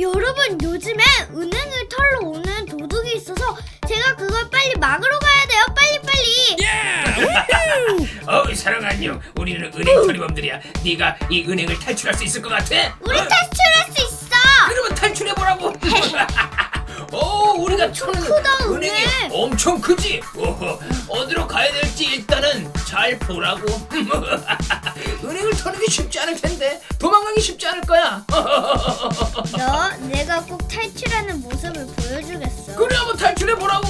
여러분 요즘에 은행을 털러 오는 도둑이 있어서 제가 그걸 빨리 막으러 가야 돼요. 빨리 빨리. 어이 사랑 안녕 우리는 은행 처리범들이야 네가 이 은행을 탈출할 수 있을 것 같아? 우리 어? 탈출할 수 있어. 그러면 탈출해보라고 오 우리가 터는 크다, 은행이 은행. 엄청 크지 오호, 어디로 가야 될지 일단은 잘 보라고 은행을 게 쉽지 않을 텐데 도망가기 쉽지 않을 거야 너 내가 꼭 탈출하는 모습을 보여주겠어. 그래 한번 탈출해 보라고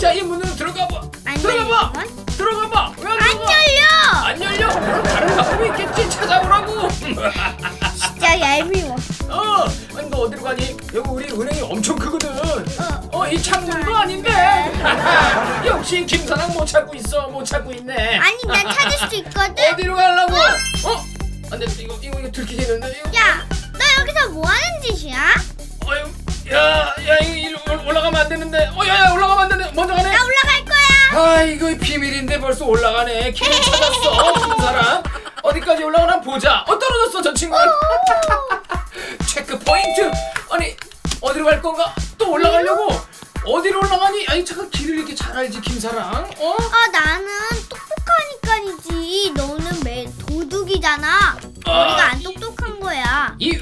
자 이 문으로 들어가 봐 안 들어가 봐 열리구만. 들어가 봐 왜 안 안 들어가 열려. 안 열려? 다른 방법이 있겠지 찾아보라고 진짜 얄미워. 어 아니 너 어디로 가니? 여기 우리 은행이 엄청 크거든 어. 어이 창문도 아닌데 역시 김사랑 못 찾고 있어 못 찾고 있네 아니 난 찾을 수 있거든. 어디로 가려고? 어? 안 돼 이거 이거 이거 들키겠는데 이거 야, 너 여기서 뭐 하는 짓이야? 어휴 야 야 이거 이리 올- 올라가면 안 되는데. 어 야 야 올라가면 안 되는데. 먼저 가네. 나 올라갈 거야. 아 이거 비밀인데 벌써 올라가네. 길을 찾았어 김사랑 어디까지 올라가나 보자. 어 떨어졌어 저 친구는. 체크 포인트. 아니 어디로 갈 건가? 또 올라가려고. 어디로 올라가니? 아니 잠깐 길을 이렇게 잘 알지 김사랑? 어? 아 나는 똑똑하니까이지. 너는 매 도둑이잖아. 아. 이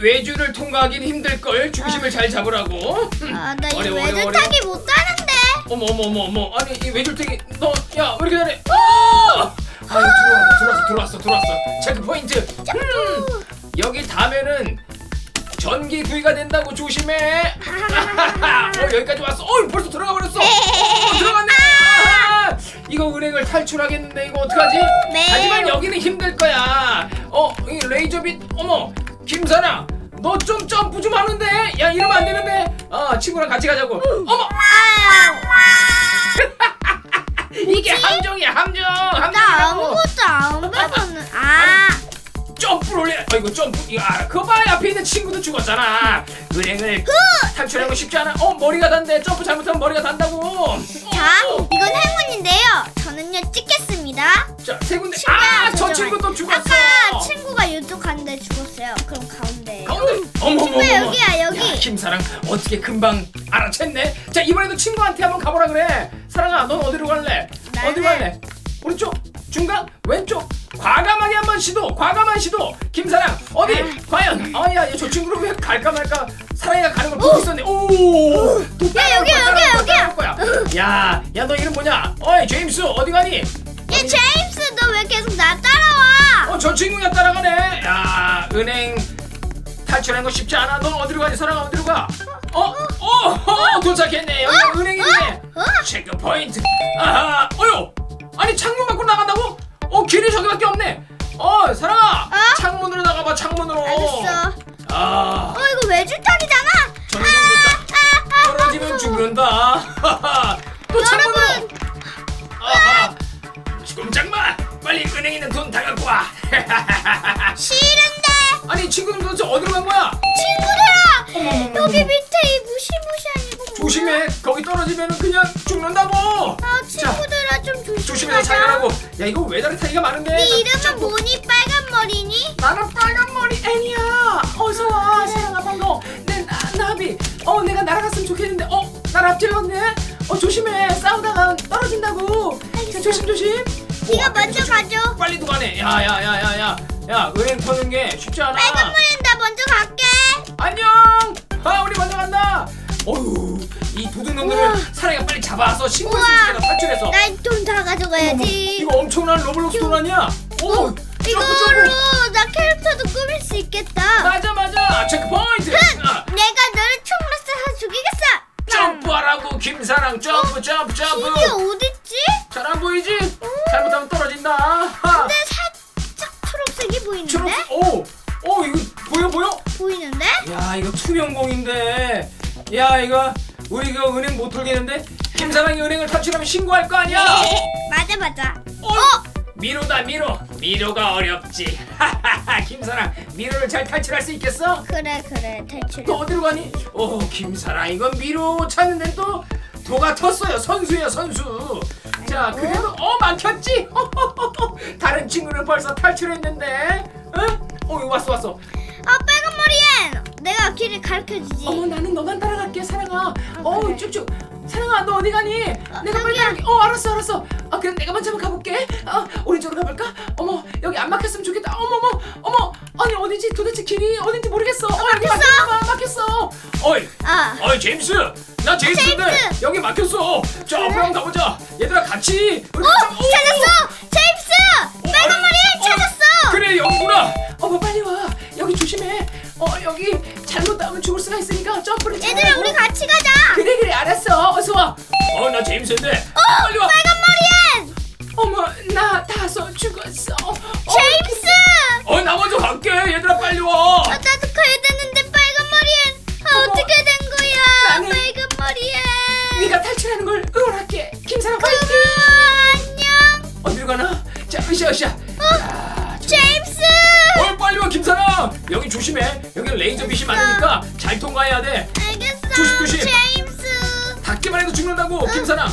외주를 통과하긴 힘들 걸. 중심을 잘 잡으라고. 아 나이 어려워, 외줄 어려워, 타기 못하는데. 어머 어머 어머 어머. 아니 이 외줄탱이 너 야 왜 이렇게 잘해? 어! 아! 이거 들어왔어 들어왔어 들어왔어 들어왔어. 체크 포인트. 음, 여기 닿으면은 전기 구이가 된다고 조심해. 어 여기까지 왔어. 어 벌써 들어가 버렸어. 어, 들어갔네. 아, 이거 은행을 탈출하겠는데 이거 어떡하지? 네. 하지만 여기는 힘들 거야. 어 이 레이저빛 어머 김사나 너좀 점프 좀 하는데. 야 이러면 안 되는데. 아 친구랑 같이 가자고. 어머! 이게 함정이야 함정. 함정 나 아무것도 안 배웠는. 아, 점프를 올려. 아 이거 점프. 이거 아 그거 봐. 앞에 있는 친구도 죽었잖아. 은행을 탈출하는 거 쉽지 않아. 어 머리가 단대 점프 잘못하면 머리가 단다고. 자, 어, 이건 행운인데요. 저는요 찍겠습니다. 자 세 군데. 친구야, 아저 저쪽에. 친구 또 죽었어 이쪽 가는데 죽었어요. 그럼 가운데. 가운데? 어머 어머 친구야, 어머 여기야, 여기. 야, 김사랑 어떻게 금방 알아챘네? 자 이번에도 친구한테 한번 가보라 그래. 사랑아 넌 어디로 갈래? 나는- 어디로 갈래? 오른쪽 중간 왼쪽. 과감하게 한번 시도 과감한 시도. 김사랑 어디? 아. 과연? 아야 저 친구를 왜 갈까 말까? 사랑이가 가는 걸 보고 있었네. 오 또 야, 여기야, 여기야, 여기야. 거야. 야 야 너 이름 뭐냐? 어이 제임스 어디 가니? 얘 제임스 너 왜 계속 나 따라와? 어 저 친구가 따라가네. 야 은행 탈출하는 거 쉽지 않아 넌 어디로 가니 사랑아 어디로 가 어? 어? 어? 도착했네 여기 어? 은행이네 어? 체크 포인트 아하 어휴 아니 창문 밖으로 나간다고? 어 길이 저기밖에 없네 어 사랑아 어? 창문으로 나가봐 창문으로 알겠어. 아 어 이거 외줄타기잖아. 전기전기 아, 떨어지면 죽는다 또 창문으로 여러분. 아하 꼼짝마 빨리 은행에 있는 돈 다 갖고 와 싫은데 아니 친구들 도대체 어디로 간 거야? 친구들아. 여기 밑에 이 무시무시한 이거 뭐야? 조심해. 거기 떨어지면 그냥 죽는다고. 아 친구들아 좀 조심하자. 조심해서 잘 가라고. 야 이거 왜 다리 타기가 많은데? 네나 이름은. 뭐니? 빨간 머리니? 나는 빨간 머리. 애니야. 어서 와. 사랑아 반가워. 내 나, 나비. 어 내가 날아갔으면 좋겠는데. 어날 앞질렀네 어 조심해. 싸우다가 떨어진다고. 알겠어. 조심 조심. 네가 먼저 가줘. 빨리 도 가네. 야야야야 야야 은행 터는 게 쉽지 않아 빨간 머리는 나 먼저 갈게. 안녕 아 우리 먼저 간다 어휴 이 도둑놈들을. 사랑이가 빨리 잡아서 신고했으면. 좋겠다 탈출해서 돈다 가져가야지. 이거 엄청난 로블록스 돈 아니야? 오, 어, 이걸로. 나 캐릭터도 꾸밀 수 있겠다. 맞아 맞아 체크 포인트. 아, 내가 너를 총으로 쏴서 죽이겠어. 점프하라고 김사랑 점프 점프 점프. 이게 어딨지? 잘 안 보이지? 잘못하면 떨어진다. 하. 근데 야 이거 투명공인데. 야 이거 우리 이거 은행 못 털겠는데? 김사랑이 은행을 탈출하면 신고할 거 아니야? 맞아 맞아. 어? 미로다 미로. 미로가 어렵지. 김사랑 미로를 잘 탈출할 수 있겠어? 그래 그래 탈출. 또 어디로 가니? 오 김사랑 이건 미로 찾는 데는 또 도가 텄어요 선수예요 선수 자 아이고. 그래도 어 막혔지? 다른 친구는 벌써 탈출했는데 응? 어 이거 왔어 왔어 내가 길을 가르쳐 주지. 어머 나는 너만 따라갈게 사랑아. 어 그래. 쭉쭉. 사랑아 너 어디 가니? 내가 빨리. 따라갈게. 어 알았어 알았어. 아 그럼 내가 먼저 한번 가볼게. 어 오른쪽으로 가볼까? 어머 여기 안 막혔으면 좋겠다. 어머 어머 어머 아니 어디지 도대체 길이 어딘지 모르겠어. 어 여기 막혔어 봐 막혔어. 어이 아, 어이 제임스 나 제임스인데 제임스! 여기 막혔어. 자 앞으로 한번 가보자. 얘들아 같이. 우리 어, 좀- 오! 찾았어, 어 여기 잘못 닿으면 죽을 수가 있으니까 점프를 얘들아. 우리 같이 가자. 그래 그래 알았어 어서 와. 어 나 제임스인데. 빨리 와. 빨간 머리엔 어머 나 다섯 죽었어. 어, 제임스. 어 나 먼저 갈게. 얘들아 빨리 와. 아, 나도 가야 되는데 빨간 머리엔. 아, 어머, 어떻게 된 거야? 나는- 빨간 머리엔. 네가 탈출하는 걸 응원할게. 김사랑 파이팅. 안녕. 어디로 가나? 자 으쌰으쌰. 여기 조심해. 여기 레이저 빛이 많으니까 잘 통과해야 돼. 알겠어. 조심, 조심. 제임스. 닿기만 해도 죽는다고 김사랑.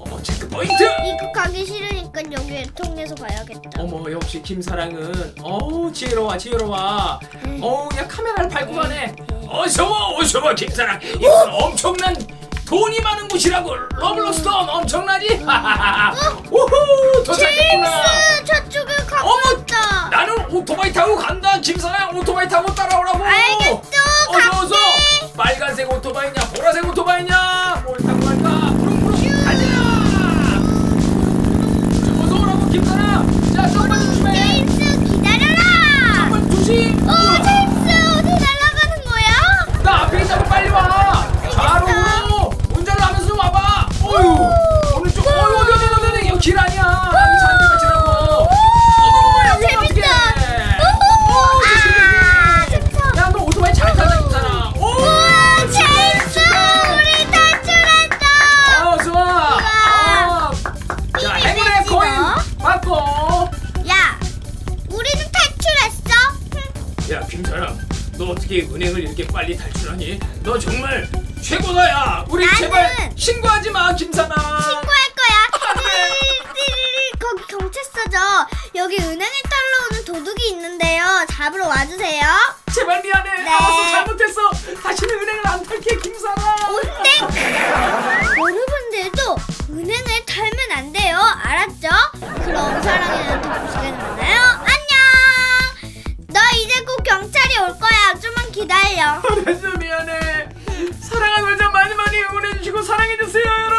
어머 체크 포인트. 이거 가기 싫으니까 여기 통해서 가야겠다. 어머 역시 김사랑은 어우 지혜로워 지혜로워 음. 어우 그냥 카메라를 밟고 가네 어서 와 어서 와 김사랑 이곳은 엄청난 돈이 많은 곳이라고 러블러스톤 엄청나지? 우후 도착했구나 저쪽을 가고 어머, 있다. 나는 오토바이 타고 간다. 김사랑 오토바이 타고 따라오라 야 김사랑 너 어떻게 은행을 이렇게 빨리 탈출하니 너 정말 최고다 야 우리 나는 제발 신고하지 마 김사랑 신고할 거야. 띠리리리, 거기 경찰서죠. 여기 은행에 탈러 오는 도둑이 있는데요. 잡으러 와주세요. 제발 미안해. 네. 알았어 잘못했어. 다시는 은행을 안 탈게 김사랑. 온땡! 여러분들도 은행을 털면 안 돼요. 알았죠? 그럼 사랑이는 기다려. 알았어 미안해. 사랑한 월자 많이 많이 응원해 주시고 사랑해 주세요 여러분.